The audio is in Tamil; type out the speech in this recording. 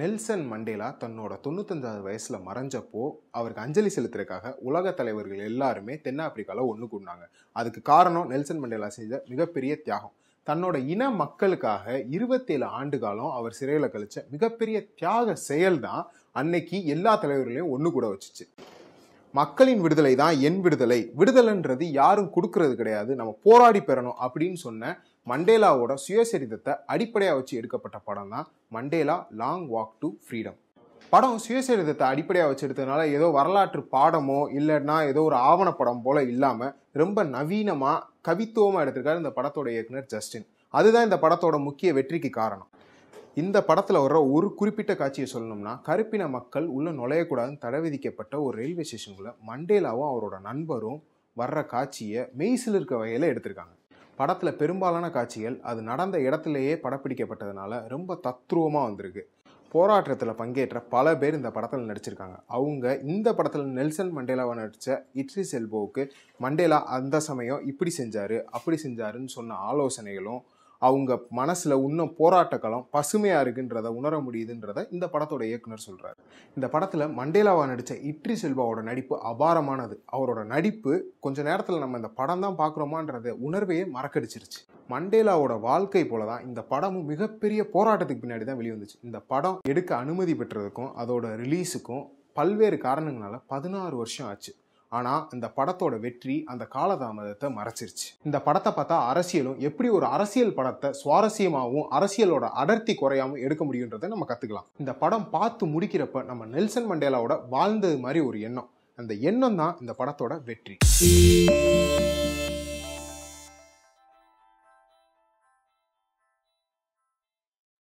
நெல்சன் மண்டேலா தன்னோட தொண்ணூத்தஞ்சாவது வயசில் மறைஞ்சப்போ அவருக்கு அஞ்சலி செலுத்துறதுக்காக உலக தலைவர்கள் எல்லாருமே தென்னாப்பிரிக்காவில் ஒன்று கூடினாங்க. அதுக்கு காரணம் நெல்சன் மண்டேலா செஞ்ச மிகப்பெரிய தியாகம். தன்னோட இன மக்களுக்காக இருபத்தேழு ஆண்டு காலம் அவர் சிறையில் கழிச்ச மிகப்பெரிய தியாக செயல் தான் அன்னைக்கு எல்லா தலைவர்களையும் ஒன்று கூட வச்சுச்சு. மக்களின் விடுதலை தான் என் விடுதலை. விடுதலைன்றது யாரும் கொடுக்கறது கிடையாது. நம்ம போராடி பெறணும் அப்படின்னு சொன்ன மண்டேலாவோட சுயசரிதத்தை அடிப்படையாக வச்சு எடுக்கப்பட்ட படம் தான் Mandela long walk to freedom படம் சுயசரிதத்தை அடிப்படையாக வச்சு எடுத்ததுனால ஏதோ வரலாற்று பாடமோ இல்லைன்னா ஏதோ ஒரு ஆவணப்படம் போல இல்லாமல் ரொம்ப நவீனமாக கவித்துவமாக எடுத்திருக்காரு இந்த படத்தோட இயக்குனர் ஜஸ்டின் அதுதான் இந்த படத்தோட முக்கிய வெற்றிக்கு காரணம். இந்த படத்தில் வர்ற ஒரு குறிப்பிட்ட காட்சியை சொல்லணும்னா கருப்பின மக்கள் உள்ளே நுழையக்கூடாதுன்னு தடை விதிக்கப்பட்ட ஒரு ரயில்வே ஸ்டேஷனுக்குள்ள மண்டேலாவும் அவரோட நண்பரும் வர்ற காட்சியை மெய்சில் இருக்க வகையில் எடுத்திருக்காங்க. படத்தில் பெரும்பாலான காட்சிகள் அது நடந்த இடத்துலையே படப்பிடிக்கப்பட்டதுனால ரொம்ப தத்ரூபமாக வந்திருக்கு. போராட்டத்தில் பங்கேற்ற பல பேர் இந்த படத்தில் நடிச்சிருக்காங்க. அவங்க இந்த படத்தில் நெல்சன் மண்டேலாவை நடித்த இட்ரி செல்போவுக்கு மண்டேலா அந்த சமயம் இப்படி செஞ்சார் அப்படி செஞ்சாருன்னு சொன்ன ஆலோசனைகளும் அவங்க மனசில் இன்னும் போராட்ட களம் பசுமையா இருக்குன்றத உணர முடியுதுன்றத இந்த படத்தோட இயக்குனர் சொல்கிறார் இந்த படத்தில் மண்டேலாவா நடித்த இட்ரி செல்வாவோட நடிப்பு அபாரமானது. அவரோட நடிப்பு கொஞ்ச நேரத்தில் நம்ம இந்த படம் தான் பார்க்குறோமான்றத உணர்வையே மறக்கடிச்சிருச்சு. மண்டேலாவோட வாழ்க்கை போல தான் இந்த படமும் மிகப்பெரிய போராட்டத்துக்கு பின்னாடி தான் வெளிவந்துச்சு. இந்த படம் எடுக்க அனுமதி பெற்றதுக்கும் அதோட ரிலீஸுக்கும் பல்வேறு காரணங்களால் பதினாறு வருஷம் ஆச்சு. ஆனால் இந்த படத்தோட வெற்றி அந்த காலதாமதத்தை மறைச்சிருச்சு. இந்த படத்தை பார்த்தா அரசியலும் எப்படி ஒரு அரசியல் படத்தை சுவாரஸ்யமாகவும் அரசியலோட அடர்த்தி குறையாமல் எடுக்க முடியுன்றதை நம்ம கற்றுக்கலாம் இந்த படம் பார்த்து முடிக்கிறப்ப நம்ம நெல்சன் மண்டேலாவோட வாழ்ந்தது மாதிரி ஒரு எண்ணம். அந்த எண்ணம் தான் இந்த படத்தோட வெற்றி.